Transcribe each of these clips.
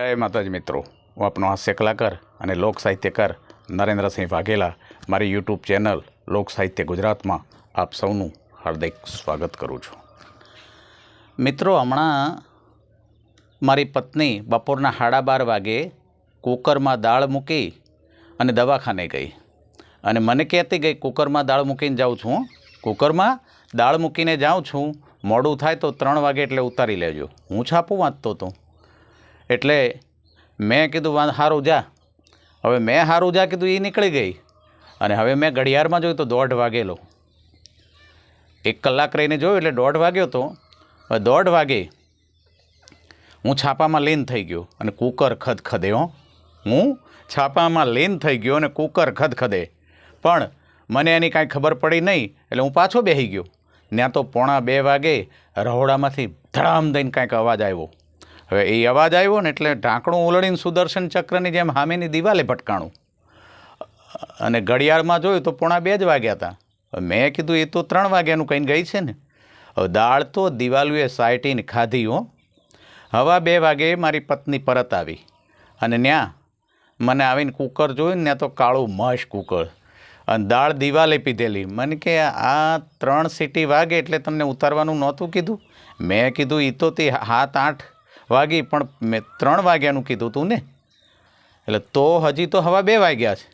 જય માતાજી મિત્રો. હું આપનો હાસ્ય કલાકાર અને લોક સાહિત્યકાર નરેન્દ્રસિંહ વાઘેલા. મારી યુટ્યુબ ચેનલ લોક સાહિત્ય ગુજરાતમાં આપ સૌનું હાર્દિક સ્વાગત કરું છું. મિત્રો, હમણાં મારી પત્ની બપોરના સાડા બાર વાગે કુકરમાં દાળ મૂકી અને દવાખાને ગઈ. અને મને કહેતી ગઈ, કુકરમાં દાળ મૂકીને જાઉં છું. કુકરમાં દાળ મૂકીને જાઉં છું. મોડું થાય તો ત્રણ વાગે એટલે ઉતારી લેજો. હું છાપું વાંચતો હતો એટલે મેં કીધું સારું જા. હવે મેં સારું જા કીધું એ નીકળી ગઈ. અને હવે મેં ઘડિયાળમાં જોયું તો દોઢ વાગેલો. એક કલાક રહીને જોયું એટલે દોઢ વાગ્યો તો. હવે દોઢ વાગે હું છાપામાં લીન થઈ ગયો અને કુકર ખદખદે, હો. હું છાપામાં લીન થઈ ગયો અને કુકર ખદખદે. પણ મને એની કાંઈ ખબર પડી નહીં એટલે હું પાછો બેસી ગયો. ત્યાં તો પોણા બે વાગે રહોડામાંથી ધડામ દઈને કાંઈક અવાજ આવ્યો. હવે એ અવાજ આવ્યો ને એટલે ઢાંકણું ઉલળીને સુદર્શન ચક્રની જેમ સામેની દિવાલે ભટકાણું. અને ઘડિયાળમાં જોયું તો પોણા બે જ વાગ્યા હતા. મેં કીધું, એ તો ત્રણ વાગ્યાનું કંઈ ગઈ છે ને. હવે દાળ તો દિવાલુએ સાયટીને ખાધી હો. હવા બે વાગે મારી પત્ની પરત આવી. અને ત્યાં મને આવીને કુકર જોયું ને તો કાળું મશ કુકર. અને દાળ દિવાલે પીધેલી. મને કે, આ ત્રણ સીટી વાગે એટલે તમને ઉતારવાનું નહોતું કીધું? મેં કીધું એ તો તે સાત આઠ વાગી, પણ મેં ત્રણ વાગ્યાનું કીધું તું ને. એટલે તો હજી તો હવા બે વાગ્યા છે.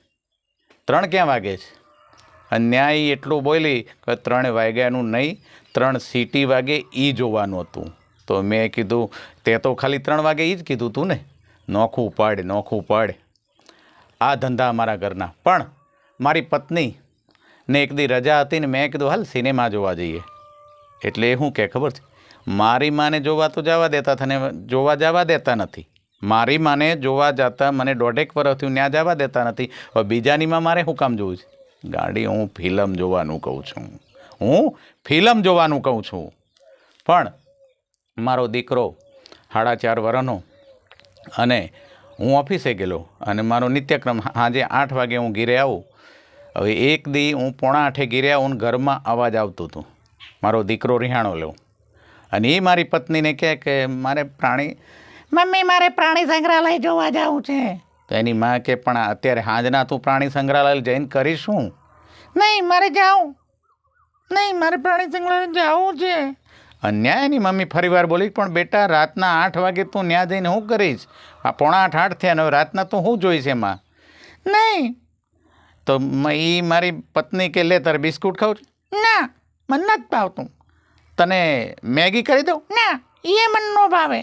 ત્રણ ક્યાં વાગે છે? અને ન્યાય એટલું બોલી કે ત્રણ વાગ્યાનું નહીં, ત્રણ સીટી વાગે એ જોવાનું હતું. તો મેં કીધું, તે તો ખાલી ત્રણ વાગે એ જ કીધું તું ને. નોખું પાડ નોખું પાડ. આ ધંધા અમારા ઘરના. પણ મારી પત્ની ને એક દી રજા હતી ને મેં કીધું, હાલ સિનેમા જોવા જઈએ. એટલે એ શું કે ખબર છે? મારી માને જોવા તો જવા દેતા તને જોવા જવા દેતા નથી. મારી માને જોવા જતા મને દોઢેક વર્ષથી હું ત્યાં જવા દેતા નથી. હવે બીજાનીમાં મારે શું કામ જોવું છે? ગાડી હું ફિલ્મ જોવાનું કહું છું. હું ફિલ્મ જોવાનું કહું છું. પણ મારો દીકરો સાડા ચાર વર્ષનો અને હું ઓફિસે ગયેલો અને મારો નિત્યક્રમ સાંજે આઠ વાગે હું ઘીરે આવું. હવે એક દી હું પોણા આઠે ઘીરે આવું ઘરમાં અવાજ આવતું હતું. મારો દીકરો રિહાણો લેવું અને એ મારી પત્નીને કહે કે મારે પ્રાણી, મમ્મી, મારે પ્રાણી સંગ્રહાલય જોવા જવું છે. તો એની માં કે, પણ અત્યારે હાંજના તું પ્રાણી સંગ્રહાલય જઈને કરીશું? નહીં, મારે જાઉં નહીં, મારે પ્રાણી સંગ્રહાલય જવું છે. અન્યાય? એની મમ્મી ફરીવાર બોલી, પણ બેટા, રાતના આઠ વાગે તું ત્યાં જઈને હું કરીશ? આ પોણા આઠ આઠ થયા ને રાતના તું શું જોઈશ એમાં? નહીં. તો એ મારી પત્ની કે, લે, તારે બિસ્કુટ છું? ના, મને નથી ભાવતું. તને મેગી કરી દઉં? ના એ મને ન ભાવે.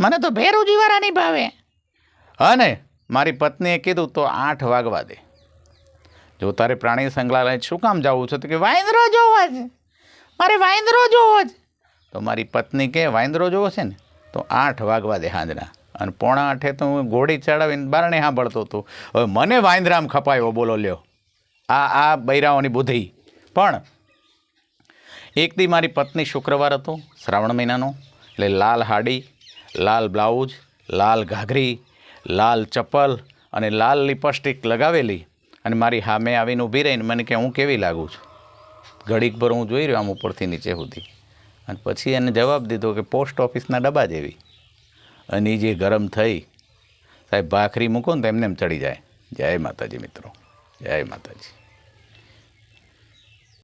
મને તો ભેરુજીવાળા નહીં ભાવે. અને મારી પત્નીએ કીધું, તો આઠ વાગવા દે. જો તારે પ્રાણી સંગ્રહાલય શું કામ જવું છે? તો કે, વાંદરો જોવો છે. મારે વાંદરો જોવો છે. તો મારી પત્ની કે, વાંદરો જોવો છે ને? તો આઠ વાગવા દે સાંજના અને પોણા આઠે તો હું ઘોડી ચડાવીને બારણે સાંભળતો હતો. હવે મને વાંદરામ ખપાયો, બોલો લ્યો. આ આ બૈરાઓની બુદ્ધિ. પણ એક દી મારી પત્ની શુક્રવાર હતો, શ્રાવણ મહિનાનો, એટલે લાલ હાડી, લાલ બ્લાઉઝ, લાલ ઘાઘરી, લાલ ચપ્પલ અને લાલ લિપસ્ટિક લગાવેલી અને મારી સામે આવીને ઊભી રહીને મને કે, હું કેવી લાગું છું? ઘડીક ભર હું જોઈ રહ્યો આમ ઉપરથી નીચે સુધી. અને પછી એને જવાબ દીધો કે, પોસ્ટ ઓફિસના ડબ્બા જેવી. અને એ જે ગરમ થઈ, સાહેબ ભાખરી મૂકો ને તો એમને એમ ચડી જાય. જય માતાજી મિત્રો, જય માતાજી.